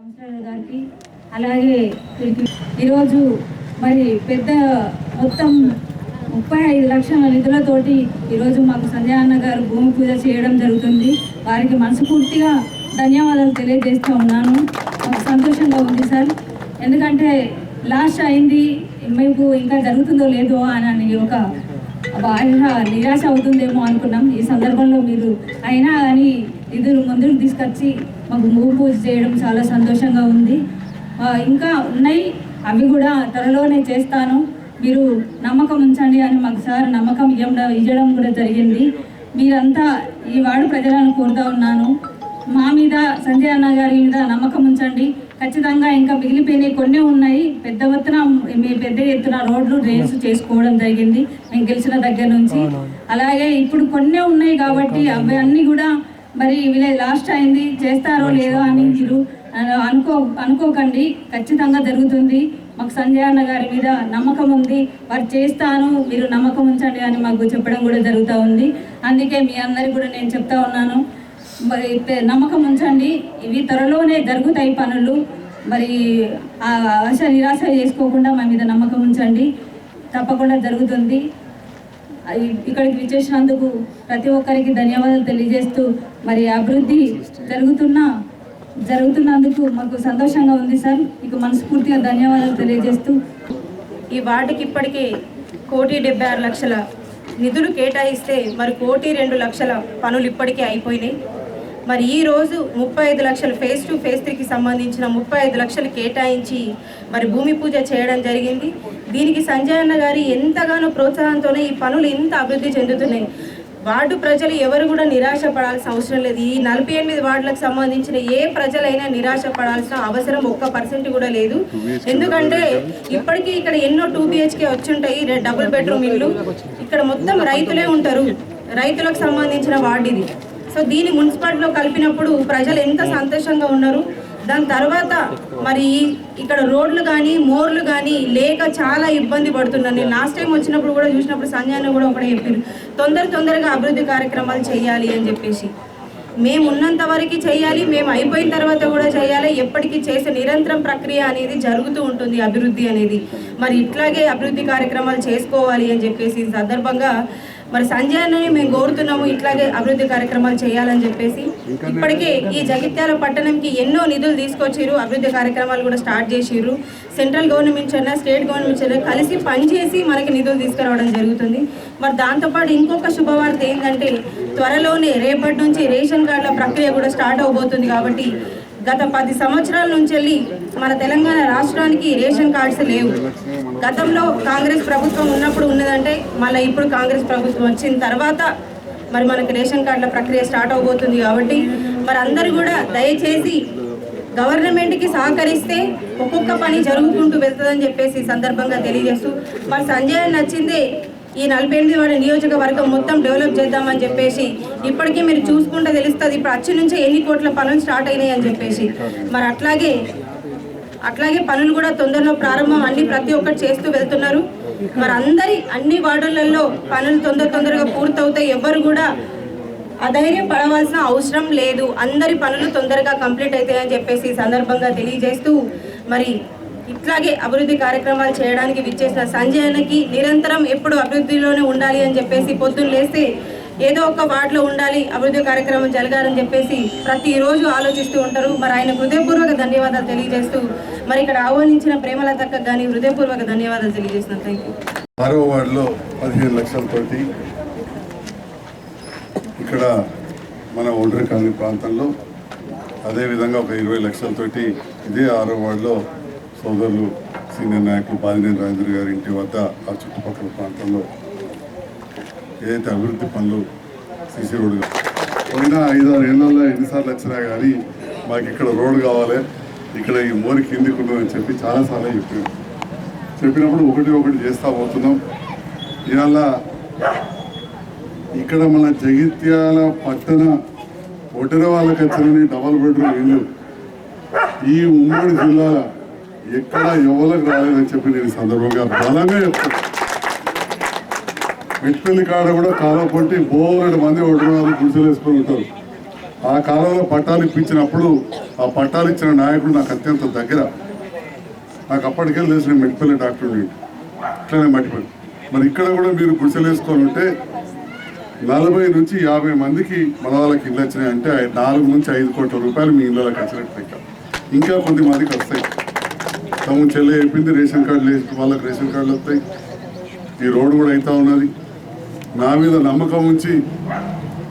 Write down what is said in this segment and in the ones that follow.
గారికి అలాగే ఈరోజు మరి పెద్ద మొత్తం ముప్పై ఐదు లక్షల నిధులతోటి ఈరోజు మాకు సంజయ్ అన్న గారు భూమి పూజ చేయడం జరుగుతుంది. వారికి మనస్ఫూర్తిగా ధన్యవాదాలు తెలియజేస్తూ ఉన్నాను. మాకు సంతోషంగా ఉంది సార్. ఎందుకంటే లాస్ట్ అయింది మీకు ఇంకా జరుగుతుందో లేదో అని ఒక బాగా నిరాశ అవుతుందేమో అనుకున్నాం. ఈ సందర్భంలో మీరు అయినా కానీ నిధులు ముందుకు తీసుకొచ్చి మాకు మూవ్ పూజ చేయడం చాలా సంతోషంగా ఉంది. ఇంకా ఉన్నాయి. అవి కూడా త్వరలోనే చేస్తాను. మీరు నమ్మకం ఉంచండి అని మాకు సార్ నమ్మకం ఇవ్వడం ఇవ్వడం కూడా జరిగింది. మీరంతా ఈ వార్డు ప్రజలను కోరుతా ఉన్నాను. మా మీద సంజయ్ అన్న గారి మీద నమ్మకం ఉంచండి. ఖచ్చితంగా ఇంకా మిగిలిపోయినవి కొన్ని ఉన్నాయి. పెద్ద ఎత్తున మీ పెద్ద ఎత్తున రోడ్లు డ్రైన్స్ చేసుకోవడం జరిగింది. మేము గెలిచిన దగ్గర నుంచి. అలాగే ఇప్పుడు కొన్ని ఉన్నాయి కాబట్టి అవి అన్ని కూడా మరి వీళ్ళ లాస్ట్ అయింది చేస్తారో లేదో అని మీరు అను- అనుకో అనుకోకండి. ఖచ్చితంగా జరుగుతుంది. మాకు సంజయ్ అన్న గారి మీద నమ్మకం ఉంది. వారు చేస్తాను మీరు నమ్మకం ఉంచండి అని మాకు చెప్పడం కూడా జరుగుతూ ఉంది. అందుకే మీ అందరికి కూడా నేను చెప్తా ఉన్నాను. మరి నమ్మకం ఉంచండి. ఇవి త్వరలోనే జరుగుతాయి పనులు. మరి ఆ ఆశ నిరాశ చేసుకోకుండా మా మీద నమ్మకం ఉంచండి. తప్పకుండా జరుగుతుంది. ఇక్కడికి విచ్చేసినందుకు ప్రతి ఒక్కరికి ధన్యవాదాలు తెలియజేస్తూ మరి అభివృద్ధి జరుగుతున్న జరుగుతున్నందుకు మాకు సంతోషంగా ఉంది సార్. మీకు మనస్ఫూర్తిగా ధన్యవాదాలు తెలియజేస్తూ. ఈ వార్డుకి ఇప్పటికే కోటి డెబ్బై ఆరు లక్షల నిధులు కేటాయిస్తే మరి కోటి రెండు లక్షల పనులు ఇప్పటికే అయిపోయినాయి. మరి ఈ రోజు ముప్పై ఐదు లక్షల ఫేజ్ టు ఫేజ్ త్రీకి సంబంధించిన ముప్పై ఐదు లక్షలు కేటాయించి మరి భూమి పూజ చేయడం జరిగింది. దీనికి సంజయ్ అన్న గారి ఎంతగానో ప్రోత్సాహంతోనే ఈ పనులు ఇంత అభివృద్ధి చెందుతున్నాయి. వార్డు ప్రజలు ఎవరు కూడా నిరాశ పడాల్సిన అవసరం లేదు. ఈ నలభై ఎనిమిది వార్డులకు సంబంధించిన ఏ ప్రజలైనా నిరాశ పడాల్సిన అవసరం ఒక్క పర్సెంట్ కూడా లేదు. ఎందుకంటే ఇప్పటికీ ఇక్కడ ఎన్నో టూ బిహెచ్కే వచ్చుంటాయి. డబుల్ బెడ్రూమ్ ఇల్లు. ఇక్కడ మొత్తం రైతులే ఉంటారు. రైతులకు సంబంధించిన వార్డు ఇది. సో దీన్ని మున్సిపాలిటీలో కలిపినప్పుడు ప్రజలు ఎంత సంతోషంగా ఉన్నారు? దాని తర్వాత మరి ఇక్కడ రోడ్లు కానీ మోర్లు కానీ లేక చాలా ఇబ్బంది పడుతున్నారు. నేను లాస్ట్ టైం వచ్చినప్పుడు కూడా చూసినప్పుడు సంజయ్ కూడా ఒకటే చెప్పారు తొందర తొందరగా అభివృద్ధి కార్యక్రమాలు చేయాలి అని చెప్పేసి. మేము ఉన్నంత వరకు చేయాలి మేము అయిపోయిన తర్వాత కూడా చేయాలి. ఎప్పటికీ చేసే నిరంతరం ప్రక్రియ అనేది జరుగుతూ ఉంటుంది అభివృద్ధి అనేది. మరి ఇట్లాగే అభివృద్ధి కార్యక్రమాలు చేసుకోవాలి అని చెప్పేసి ఈ సందర్భంగా మరి సంజయ్ అన్నని మేము కోరుతున్నాము ఇట్లాగే అభివృద్ధి కార్యక్రమాలు చేయాలని చెప్పేసి. ఇప్పటికే ఈ జగిత్యాల పట్టణంకి ఎన్నో నిధులు తీసుకొచ్చిర్రు అభివృద్ధి కార్యక్రమాలు కూడా స్టార్ట్ చేసిర్రు. సెంట్రల్ గవర్నమెంట్ అయినా స్టేట్ గవర్నమెంట్ అయినా కలిసి పనిచేసి మనకి నిధులు తీసుకురావడం జరుగుతుంది. మరి దాంతోపాటు ఇంకొక శుభవార్త ఏంటంటే త్వరలోనే రేపటి నుంచి రేషన్ కార్డుల ప్రక్రియ కూడా స్టార్ట్ అవబోతుంది కాబట్టి గత పది సంవత్సరాల నుంచి వెళ్ళి మన తెలంగాణ రాష్ట్రానికి రేషన్ కార్డ్స్ లేవు. గతంలో కాంగ్రెస్ ప్రభుత్వం ఉన్నప్పుడు ఉన్నదంటే మళ్ళీ ఇప్పుడు కాంగ్రెస్ ప్రభుత్వం వచ్చిన తర్వాత మరి మనకు రేషన్ కార్డుల ప్రక్రియ స్టార్ట్ అవబోతుంది కాబట్టి మరి అందరూ కూడా దయచేసి గవర్నమెంట్కి సహకరిస్తే ఒక్కొక్క పని జరుగుకుంటూ వెళ్తుందని చెప్పేసి సందర్భంగా తెలియజేస్తూ మరి సంజయ్ నచ్చిందే ఈ నలభై ఎనిమిది వాడి నియోజకవర్గం మొత్తం డెవలప్ చేద్దామని చెప్పేసి ఇప్పటికీ మీరు చూసుకుంటే తెలుస్తుంది. ఇప్పుడు అచ్చి నుంచి ఎన్ని కోట్ల పనులు స్టార్ట్ అయినాయి అని చెప్పేసి. మరి అట్లాగే అట్లాగే పనులు కూడా తొందరలో ప్రారంభం అన్ని ప్రతి ఒక్కటి చేస్తూ వెళ్తున్నారు. మరి అందరి అన్ని వార్డులలో పనులు తొందర తొందరగా పూర్తవుతాయి. ఎవరు కూడా అధైర్యం పడవలసిన అవసరం లేదు. అందరి పనులు తొందరగా కంప్లీట్ అవుతాయని చెప్పేసి ఈ సందర్భంగా తెలియజేస్తూ మరి ఇట్లాగే అభివృద్ధి కార్యక్రమాలు చేయడానికి విచ్చేసిన సంజయ్ అన్నకి నిరంతరం ఎప్పుడు అభివృద్ధిలోనే ఉండాలి అని చెప్పేసి పొద్దున్న లేస్తే ఏదో ఒక వార్డులో ఉండాలి అభివృద్ధి కార్యక్రమం జరగాలని చెప్పేసి ప్రతిరోజు ఆలోచిస్తూ ఉంటారు. మరి ఆయన హృదయపూర్వక ధన్యవాదాలు తెలియజేస్తూ మరి ఇక్కడ ఆహ్వానించిన ప్రేమలతక్క కానీ హృదయపూర్వక ధన్యవాదాలు తెలియజేస్తున్నాను థ్యాంక్ యూ ఆరో వార్డులో పదిహేను లక్షలతోటి ఇక్కడ మన ఒండ్రి కాలనీ ప్రాంతంలో అదేవిధంగా ఒక ఇరవై లక్షలతోటి ఇదే ఆరో వార్డులో సోదరులు సీనియర్ నాయకులు బాలినేని రాజేంద్ర గారి ఇంటి వద్ద ఆ చుట్టుపక్కల ప్రాంతంలో ఏదైతే అభివృద్ధి పనులు సిసి రోడ్డు పోయిన ఐదారు ఏళ్ళల్లో ఎన్నిసార్లు వచ్చినా కానీ మాకు ఇక్కడ రోడ్డు కావాలి ఇక్కడ ఈ మోరి కిందికి ఉండదని చెప్పి చాలాసార్లు చెప్పారు. చెప్పినప్పుడు ఒకటి ఒకటి చేస్తూ పోతున్నాం. ఇవాళ ఇక్కడ మన జగిత్యాల పట్టణ ఒటర వాళ్ళకి వచ్చిన డబల్ బెడ్రూమ్ ఇల్లు ఈ ఉమ్మడి జిల్లాల ఎక్కడ ఎవరికి రాలేదని చెప్పి నేను సందర్భంగా బలంగా చెప్తాను మెట్పల్లి కాడ కూడా కాలం పట్టి బోరెడు మంది ఒటర గుడిసెలు వేసుకొని ఉంటారు. ఆ కాలంలో పట్టాలు ఇప్పించినప్పుడు ఆ పట్టాలు ఇచ్చిన నాయకుడు నాకు అత్యంత దగ్గర. నాకు అప్పటికే తెలుసు నేను మెట్టిపల్లి డాక్టర్ ఉండి ఇట్లనే మట్టిపల్లి. మరి ఇక్కడ కూడా మీరు గుడిసెలు వేసుకొని ఉంటే నలభై నుంచి యాభై మందికి మన వాళ్ళకి ఇల్లు వచ్చినాయి అంటే నాలుగు నుంచి ఐదు కోట్ల రూపాయలు మీ ఇళ్ళకి వచ్చినట్టు ఇంకా కొద్ది మందికి వస్తాయి. తమ చెల్లె అయిపోయింది రేషన్ కార్డు లేదు వాళ్ళకి రేషన్ కార్డులు వస్తాయి. ఈ రోడ్డు కూడా అవుతా ఉన్నది. నా మీద నమ్మకం ఉంచి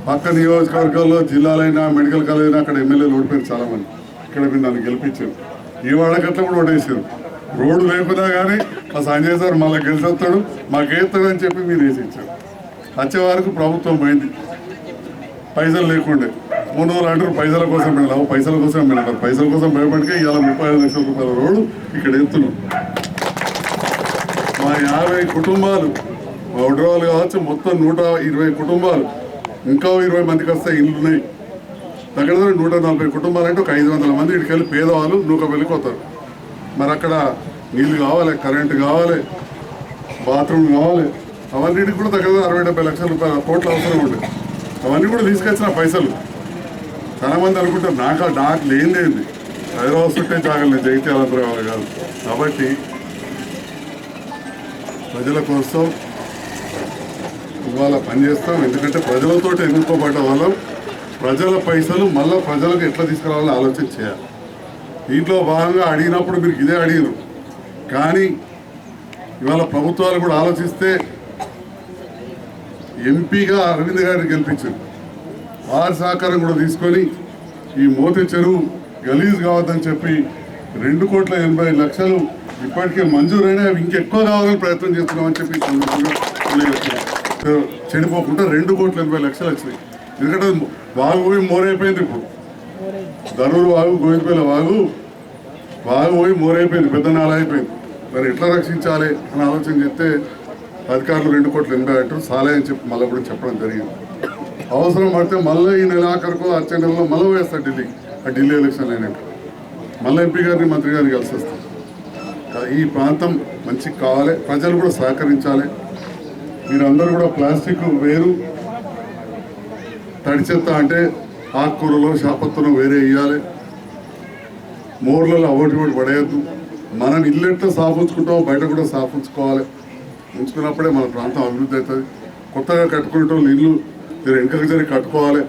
పక్క నియోజకవర్గాల్లో జిల్లాలైనా మెడికల్ కాలేజ్ అయినా అక్కడ ఎమ్మెల్యేలు ఓడిపోయారు చాలామంది ఇక్కడ మీరు నన్ను గెలిపించారు. ఈ వాళ్ళకట్లా కూడా ఓటేసారు. రోడ్డు లేకున్నా కానీ మా సంజయ్ సార్ మళ్ళీ గెలిచొస్తాడు మాకేస్తాడని చెప్పి మీరు వేసి ఇచ్చారు. వచ్చే వరకు ప్రభుత్వం పోయింది. పైసలు లేకుండే. మూడు వందలు అంటారు? పైసల కోసం వెళ్ళాము పైసల కోసం వెళ్ళాము పైసల కోసం భయపడికే ఇవాళ ముప్పై ఐదు లక్షల రూపాయల రోడ్డు ఇక్కడ ఎత్తున్నాం. మా యాభై కుటుంబాలు మా ఉడ్రవాళ్ళు కావచ్చు మొత్తం నూట ఇరవై కుటుంబాలు ఇంకా ఇరవై మందికి వస్తే ఇల్లు ఉన్నాయి. దగ్గర దగ్గర నూట నలభై కుటుంబాలు అంటే ఒక ఐదు వందల మంది ఇటుకెళ్ళి పేదవాళ్ళు నూక వెళ్ళిపోతారు మరి అక్కడ నీళ్ళు కావాలి కరెంటు కావాలి బాత్రూమ్ కావాలి అవన్నీ కూడా దగ్గర అరవై డెబ్బై లక్షల రూపాయల కోట్ల అవసరం ఉంది. అవన్నీ కూడా తీసుకొచ్చిన పైసలు. చాలామంది అనుకుంటారు నాకు నాకు లేనిదేంది హైదరాబాద్ చుట్టే జాగలేదు జైత్యాలంతరావు కాదు. కాబట్టి ప్రజల కోసం ఇవాళ పనిచేస్తాం ఎందుకంటే ప్రజలతో ఎన్నుకోబడ్డ వాళ్ళం ప్రజల పైసలు మళ్ళీ ప్రజలకు ఎట్లా తీసుకురావాలో ఆలోచన చేయాలి. దీంట్లో భాగంగా అడిగినప్పుడు మీరు ఇదే అడిగారు కానీ ఇవాళ ప్రభుత్వాలు కూడా ఆలోచిస్తే ఎంపీగా అరవింద్ గారిని గెలిపించారు. వారి సహకారం కూడా తీసుకొని ఈ మోతి చెరువు గలీజ్ కావద్దని చెప్పి రెండు కోట్ల ఎనభై లక్షలు ఇప్పటికే మంజూరైనా అవి ఇంకెక్కువ కావాలని ప్రయత్నం చేస్తున్నామని చెప్పి చెడిపోకుండా రెండు కోట్ల ఎనభై లక్షలు వచ్చినాయి. ఎందుకంటే వాగు పోయి మోరైపోయింది ఇప్పుడు. ధనురు వాగు గోవిందపల్లి వాగు వాగు పోయి మోరైపోయింది పెద్ద నాల అయిపోయింది. మరి ఎట్లా రక్షించాలి అని ఆలోచన చెప్తే అధికారులు రెండు కోట్ల ఎనభై అంటారు సాలే అని చెప్పి మళ్ళీ కూడా చెప్పడం జరిగింది. అవసరం పడితే మళ్ళీ ఈ నెలాఖరుకు వచ్చే నెలలో మళ్ళీ వేస్తారు ఢిల్లీ. ఆ ఢిల్లీ ఎలక్షన్ అయినాక మళ్ళీ ఎంపీ గారిని మంత్రి గారిని కలిసి వస్తాం ఈ ప్రాంతం మంచిగా కావాలి. ప్రజలు కూడా సహకరించాలి. మీరందరూ కూడా ప్లాస్టిక్ వేరు తడి చెత్త అంటే ఆకుకూరలో శాపత్తులు వేరే వేయాలి మోర్లలో ఒకటి ఒకటి పడేయద్దు. మనం ఇల్లెట్లో ఎట్లా బయట కూడా సాపుంచుకోవాలి. ఉంచుకున్నప్పుడే మన ప్రాంతం అభివృద్ధి అవుతుంది. కొత్తగా కట్టుకునేటోళ్ళు ఇల్లు మీరు వెనకకి జరిగి కట్టుకోవాలి.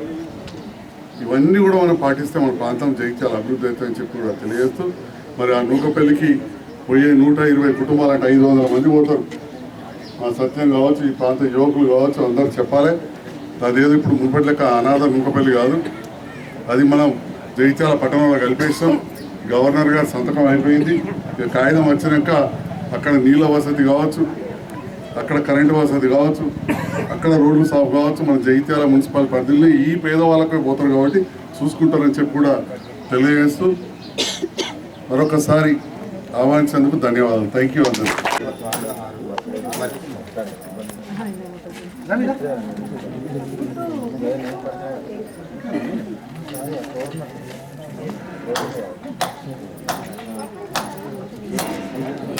ఇవన్నీ కూడా మనం పాటిస్తే మన ప్రాంతం జయించాలి అభివృద్ధి అవుతుందని చెప్పి కూడా తెలియజేస్తూ మరి ఆ నూకపల్లికి పోయే నూట ఇరవై కుటుంబాలు అంటే ఐదు వందల మంది పోతారు. మా సత్యం కావచ్చు ఈ ప్రాంత యువకులు కావచ్చు అందరూ చెప్పాలి. అదేదో ఇప్పుడు మునుపటి లెక్క అనాథ నూకపల్లి కాదు. అది మనం జగిత్యాల పట్టణంలో కల్పిస్తాం గవర్నర్ గారు సంతకం అయిపోయింది. ఇక కాగితం వచ్చినాక అక్కడ నీళ్ళ వసతి కావచ్చు అక్కడ కరెంటు వసతి కావచ్చు అక్కడ రోడ్లు సాఫ్ కావచ్చు మన జగిత్యాల మున్సిపల్ పరిధిలో ఈ పేదవాళ్ళకే పోతారు కాబట్టి చూసుకుంటారని చెప్పి కూడా తెలియజేస్తూ మరొకసారి ఆహ్వానించేందుకు ధన్యవాదాలు థ్యాంక్ యూ అందరూ you.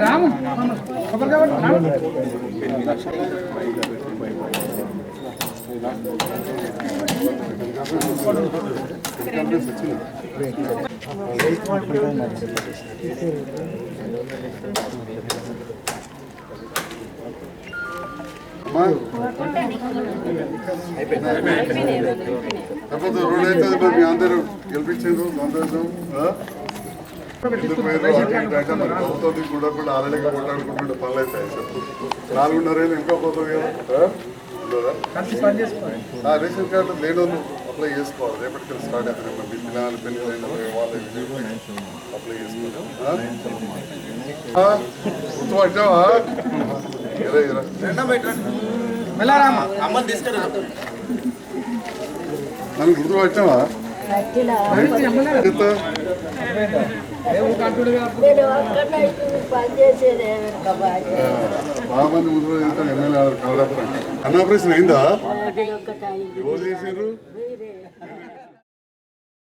రాము కొబ్బరి కాబట్టి రాము అమ్మా కాకపోతే రోడ్ అయితే మరి మీ అందరూ గెలిపించారు సంతోషం ఆ? ప్రభుత్వం కూడా కూడా ఆలయంగా కొట్లాడుకుంటుంటే పనులు అవుతాయి చెప్పు నాలుగున్నర ఇంకా పోతుంది కదా రేషన్ కార్డు లేని అప్లై చేసుకోవాలి రేపటికి స్టార్ట్ అవుతుంది మరి మీ పిల్లలు పెళ్ళి వాళ్ళు అప్లై చేసుకోవాలి గుర్తుపట్టావా నన్ను ఎంత? ఆ, బాగా మంది ఎమ్మెల్యే కలరాపురం అన్న ఆపరేషన్ అయిందా? ఎవరు చేసిండ్రు